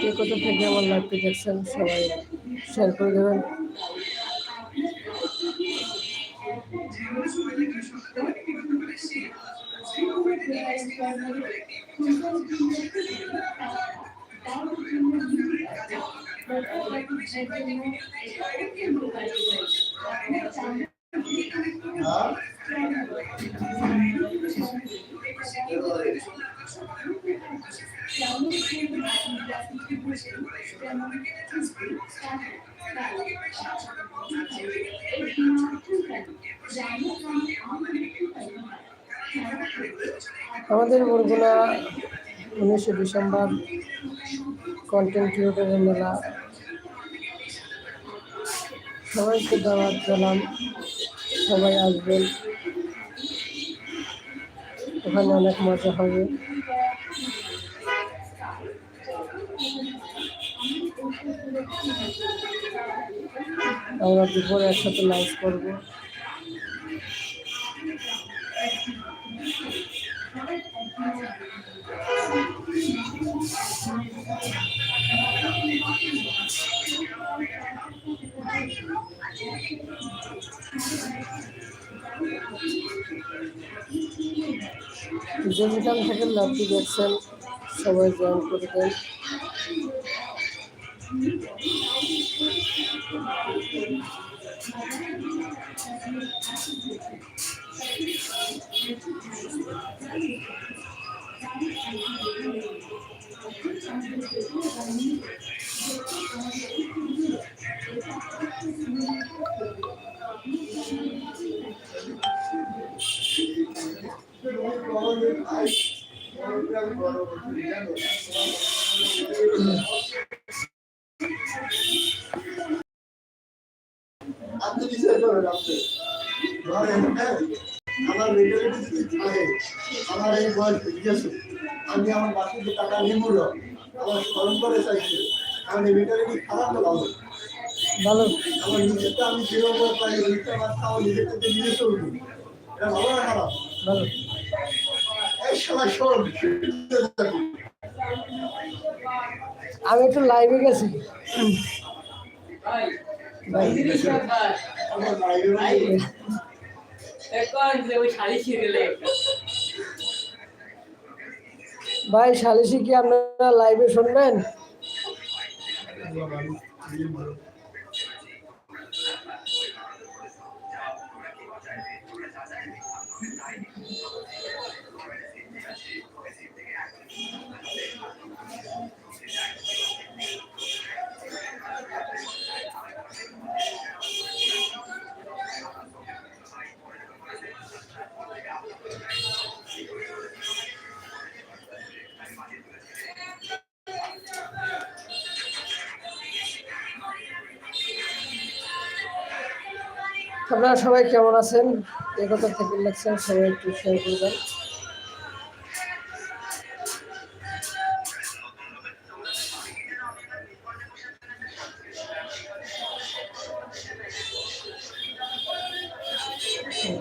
কে কোথা থেকে আমার লাইভটি দেখছেন সবাই শেয়ার করে দেবেন। আমাদের বরগুনা উনিশে ডিসেম্বর কন্টেন্ট ক্রিয়েটারের মেলা। সবাইকে দাওয়াত দিলাম সবাই আসবেন। ওখানে অনেক মজা হবে। আমরা দুপুরে একসাথে লাইভ করব। যেখান থেকে লাভটি দেখছেন সবাই জয়েন করে দেন। আপনি বিচার করেন আপনি। হ্যাঁ, আমার যদি থাকে, আমার এই বয়স আমি আমার টাকা নিব না আমার স্মরণ করে চাইছে আমার এই mentality খারাপ ভালো? ভালো। আমার নিজেরটা আমি পাই ওইটা আমার খাওয়া নিজের থেকে নিজে চলবো। এটা ভালো না খারাপ? ভালো। এই সময় আমি একটু লাইভে গেছি। ভাই সালিশি কি আপনারা লাইভে শুনবেন? আপনারা সবাই কেমন আছেন? এ কথা থেকে লেখছেন সবাই একটু শেয়ার করবেন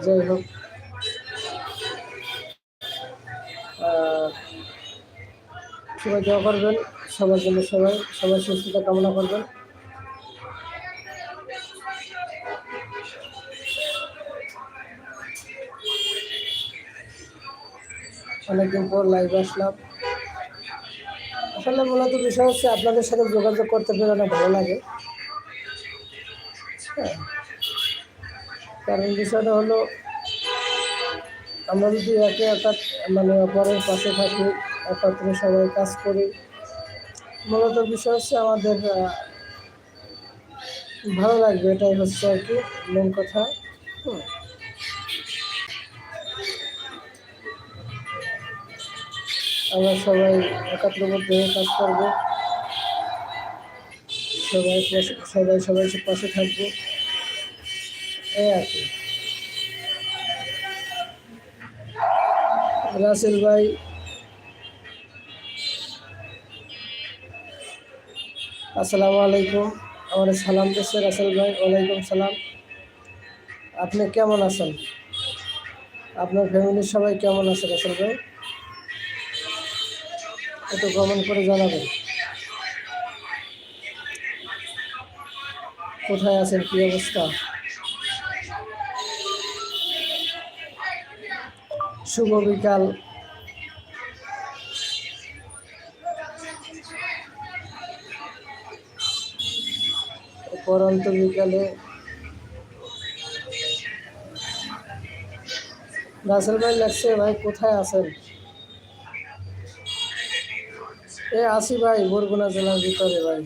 যাই হোক। সবাই দোয়া করবেন, সবার জন্য সবাই সবাই সুস্থতা কামনা করবেন। অনেকদিন পর লাইভ আসলাম। আসলে মূলত বিষয় হচ্ছে আপনাদের সাথে যোগাযোগ করতে পেরে অনেক ভালো লাগে। হ্যাঁ। কারণ বিষয়টা হলো, আমরা যদি একে একা মানে অপরের পাশে থাকি, একত্রে সবাই কাজ করি, মূলত বিষয় হচ্ছে আমাদের ভালো লাগবে, এটাই হচ্ছে আর কি মেন কথা। হুম। আমরা সবাই একাত্রবদ্ধ হয়ে কাজ করব। সবাই সবাই সবাই পাশে থাকব। এই আর কি। রাসেল ভাই, আসসালামু আলাইকুম। আমার সালাম দিচ্ছে রাসেল ভাই, ওয়ালাইকুম সালাম। আপনি কেমন আছেন? আপনার ফ্যামিলির সবাই কেমন আছে রাসেল ভাই? একটু কমেন্ট করে জানাবেন। কোথায় আছেন? কি অবস্থা? শুভ বিকাল। পরন্ত বিকালে রাসেল ভাই লাগছে, ভাই কোথায় আছেন? এ আসি ভাই, বরগুনা জেলার ভিতরে ভাই।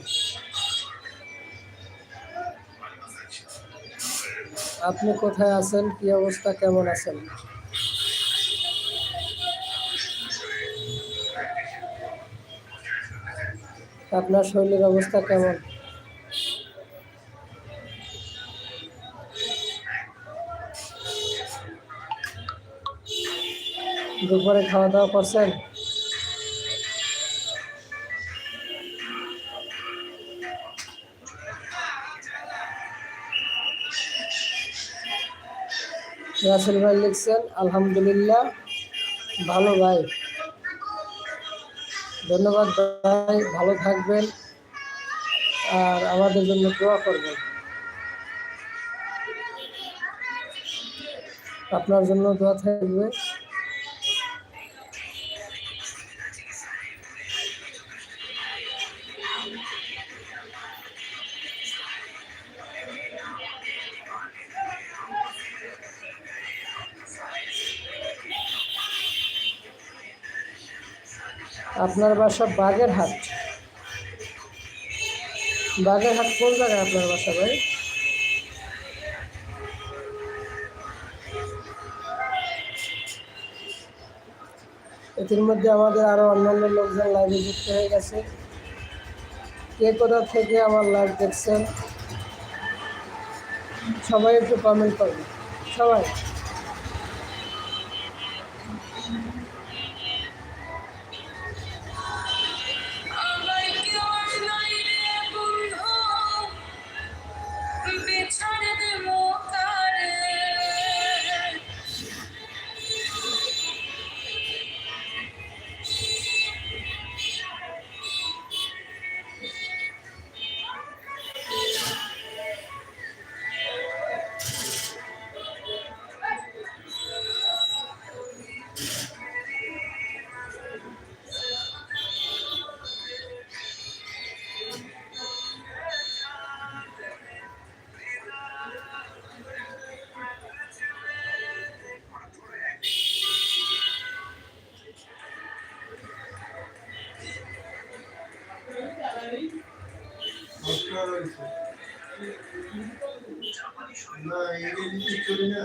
আপনি কোথায় আছেন? কি অবস্থা? কেমন আছেন? আপনার শরীরের অবস্থা কেমন? দুপুরে খাওয়া দাওয়া করছেন? রাসেল ভাই লিখছেন, আলহামদুলিল্লাহ, ভালো ভাই। ধন্যবাদ ভাই, ভালো থাকবেন আর আমাদের জন্য দোয়া করবেন। আপনার জন্য দোয়া থাকবে। আপনার বাসা বাগেরহাট। বাগেরহাট কোন জায়গায় আপনার বাসা ভাই? এটির মধ্যে আমাদের আরও অন্যান্য লোকজন লাইভে যুক্ত হয়ে গেছে। কে কোথা থেকে আমার লাইভ দেখছেন? সবাই একটু কমেন্ট করবেন। সবাই। না এগুলো নিতে করি না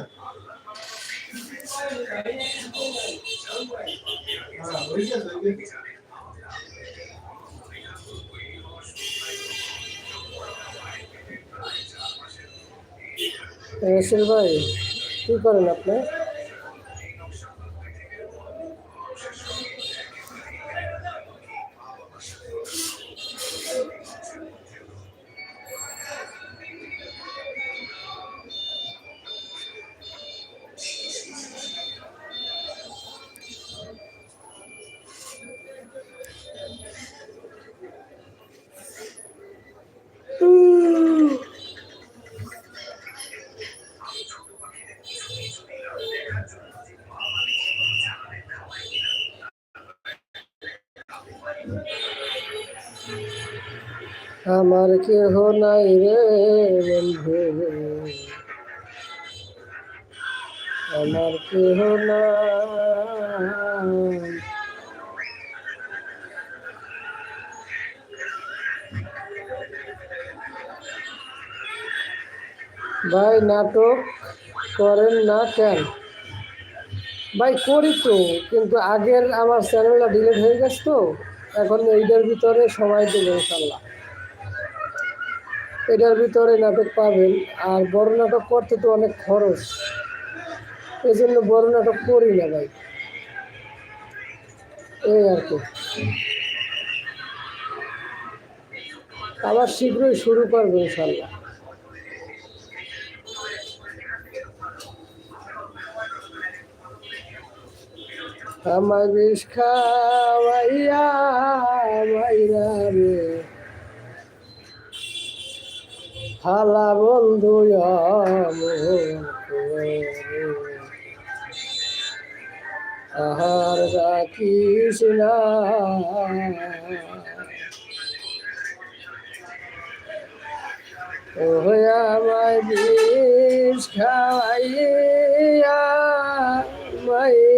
হ্যাঁ হয়ে গেছে হয়ে গেছে রসিল ভাই কি করেন আপনি? আমার কেহ নাই রে বন্ধু। আমার কেহ ভাই, নাটক করেন না কেন? ভাই, করি তো, কিন্তু আগের আমার চ্যানেলটা ডিলিট হয়ে গেছে তো। এখন এইটার ভিতরে সবাই দেবে ইনশাল্লাহ এটার ভিতরে নাটক পাবেন, আর বড় নাটক করতে তো অনেক খরচ। এই জন্য বড় নাটক করি না ভাই। এই আর কি। আবার শীঘ্রই শুরু করবে ইনশাল্লাহ আমায় বিষ খাওয়াইয়া, মাইরা রে হালা বন্ধু। আহার রাখিস না ও আমায় বিষ খাওয়াইয়া মাইরায়া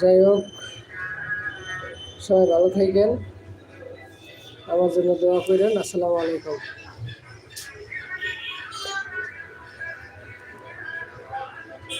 যাই হোক সবাই ভালো থাকেন। আমার জন্য দোয়া করেন। আসসালামু আলাইকুম।